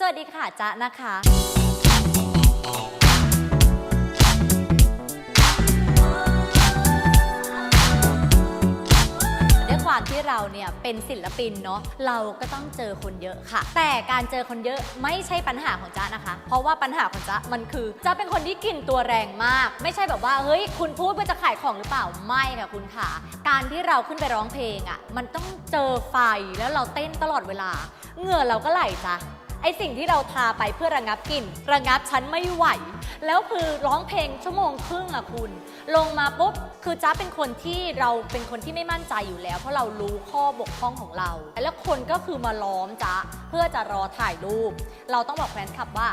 สวัสดีค่ะจ๊ะนะคะด้วยความที่เราเนี่ยเป็นศิลปินเนาะเราก็ต้องเจอคนเยอะค่ะ แต่การเจอคนเยอะไม่ใช่ปัญหาของจ๊ะนะคะ เพราะว่าปัญหาของจ๊ะมันคือจ๊ะเป็นคนที่กินตัวแรงมาก ไม่ใช่แบบว่าเฮ้ยคุณพูดเพื่อจะขายของหรือเปล่าไม่ค่ะคุณค่ะ การที่เราขึ้นไปร้องเพลงอะ่ะมันต้องเจอไฟแล้วเราเต้นตลอดเวลา เหงื่อเราก็ไหลจ้ะ สิ่งที่เราทาไปเพื่อระงับกลิ่น ระงับฉันไม่ไหว แล้วคือร้องเพลงชั่วโมงครึ่งอะคุณ ลงมาปุ๊บคือจ้าเป็นคนที่เราเป็นคนที่ไม่มั่นใจอยู่แล้ว เพราะเรารู้ข้อบกพร่องของเรา แล้วคนก็คือมาล้อมจ้าเพื่อจะรอถ่ายรูป เราต้องบอกแฟนคลับว่า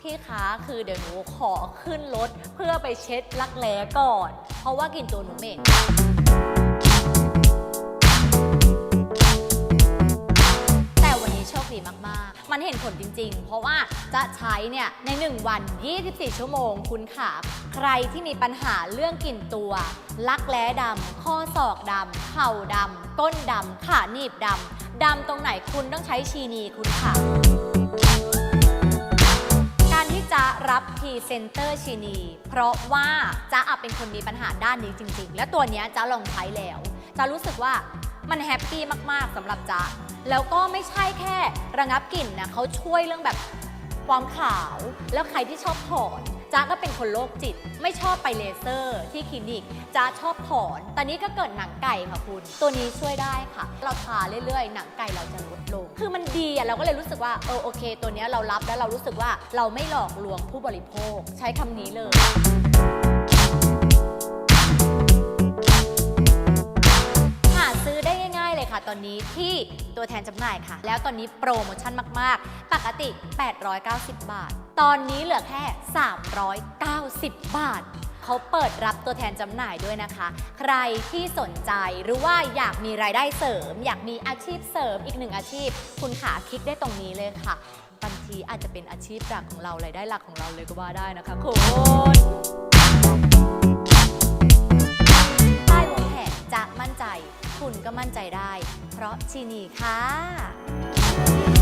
พี่คะคือเดี๋ยวหนูขอขึ้นรถเพื่อไปเช็ดรักแร้ก่อน เพราะว่ากลิ่นตัวหนูเหม็น มันเห็นผลจริง ๆ เพราะว่าจะใช้เนี่ยใน 1 วัน 24 ชั่วโมง คุณขาใครที่มีปัญหาเรื่องกลิ่นตัว ลักแร้ดำข้อศอกดำเข่าดำก้นดำขาหนีบดำดำตรงไหนคุณต้องใช้ชีนีคุณค่ะการที่จะรับพรีเซนเตอร์ชีนี เพราะว่าจะอาเป็นคนมีปัญหาด้านนี้จริง ๆ และตัวนี้จะลองใช้แล้ว จะรู้สึกว่า มันแฮปปี้มากๆสำหรับจ๊ะแล้วก็ไม่ใช่แค่ระงับกลิ่นนะเขาช่วยเรื่องแบบความขาว แล้วใครที่ชอบถอนจ๊ะก็เป็นคนโรคจิต ไม่ชอบไปเลเซอร์ที่คลินิกจ๊ะชอบถอนตอนนี้ก็เกิดหนังไก่ค่ะคุณ ตัวนี้ช่วยได้ค่ะ เราทาเรื่อยๆ หนังไก่เราจะลดลง คือมันดีอะเราก็เลยรู้สึกว่าเออโอเค ตัวเนี้ยเรารับแล้วเรารู้สึกว่าเราไม่หลอกลวงผู้บริโภค ใช้คำนี้เลย ค่ะ ตอนนี้ที่ตัวแทนจำหน่ายค่ะ แล้วตอนนี้โปรโมชั่นมาก ๆ ปกติ 890 บาท ตอนนี้เหลือแค่ 390 บาทเขาเปิดรับตัวแทนจำหน่ายด้วยนะคะ ใครที่สนใจหรือว่าอยากมีรายได้เสริม อยากมีอาชีพเสริมอีกหนึ่งอาชีพ คุณขาคลิกได้ตรงนี้เลยค่ะบางทีอาจจะเป็นอาชีพหลักของเรารายได้หลักของเราเลยก็ว่าได้นะคะคุณ คุณก็มั่นใจได้ เพราะชีนีค่ะ